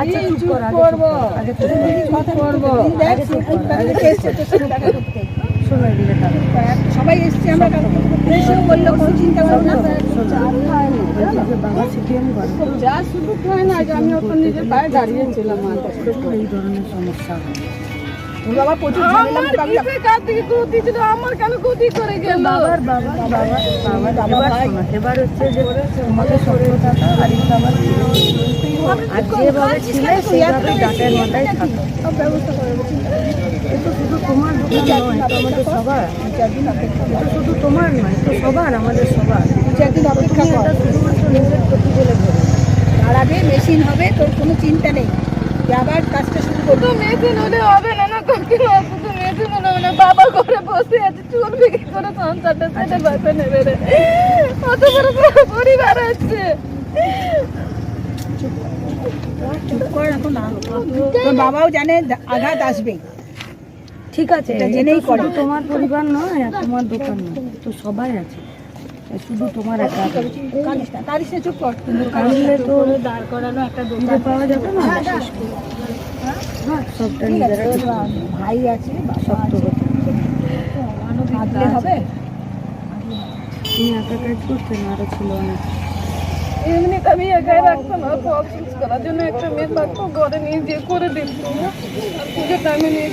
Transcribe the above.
আচ্ছা চুপ কর আগে চুপ আগে চুপ কর। আগে তোর সাথে দেখা করতে। শোনো এদিকে সবাই এসছে আমরা এসেও বলল কোনো চিন্তা করো না যে শুধু হয় না আমি ওখানে নিজের পায়ে দাঁড়িয়েছিলাম এই ধরনের সমস্যা বাবা প্রচুর আমার কেন ক্ষতি করে গেল? বাবার বাবা বাবা বাবা এবার হচ্ছে যে তোমাকে সত্য আর এসো। আর যেভাবে ছিলে সেইভাবে ডাকের মাথায় থাকো করে করো। এটা শুধু তোমার দোকান নয় আমাদের সবার। কর এটা শুধু তোমার নয় এটা সবার আমাদের সবার। তুমি এটা শুধুমাত্র নিজের ক্ষতি বলে ভেবে। তার আগে মেশিন হবে তোর কোনো চিন্তা নেই। আবার কাজটা শুরু করবি। তো মেশিন হলে হবে না না কাকিমা শুধু মেশিন হলে হবে না বাবা ঘরে বসে আছে চুল বিক্রি করে সংসারটা ছেড়ে বাসা নেবে রে। কত বড় বড় পরিবার আছে। চুপ কর এখন তোর বাবাও জানে আঘাত আসবে। ঠিক আছে এটা জেনেই করো। তোমার পরিবার নয় আর তোমার দোকান নয় তো সবাই আছে। শুধু তোমার একা। একা। না চুপ কর। কাঁদলে তো দাঁড় করানো একটা খুঁজে পাওয়া যাবে না? হ্যাঁ সবটা নিজেরা ভাই আছে সব তো হবে? তুমি একা কাজ করতে না আরও ছিল অনেক। এমনি আমি একাই রাখতাম না অফিস করার জন্য একটা মেয়ে থাকতো ঘরে নিয়ে দিয়ে করে দিত পুজোর টাইমে নিয়ে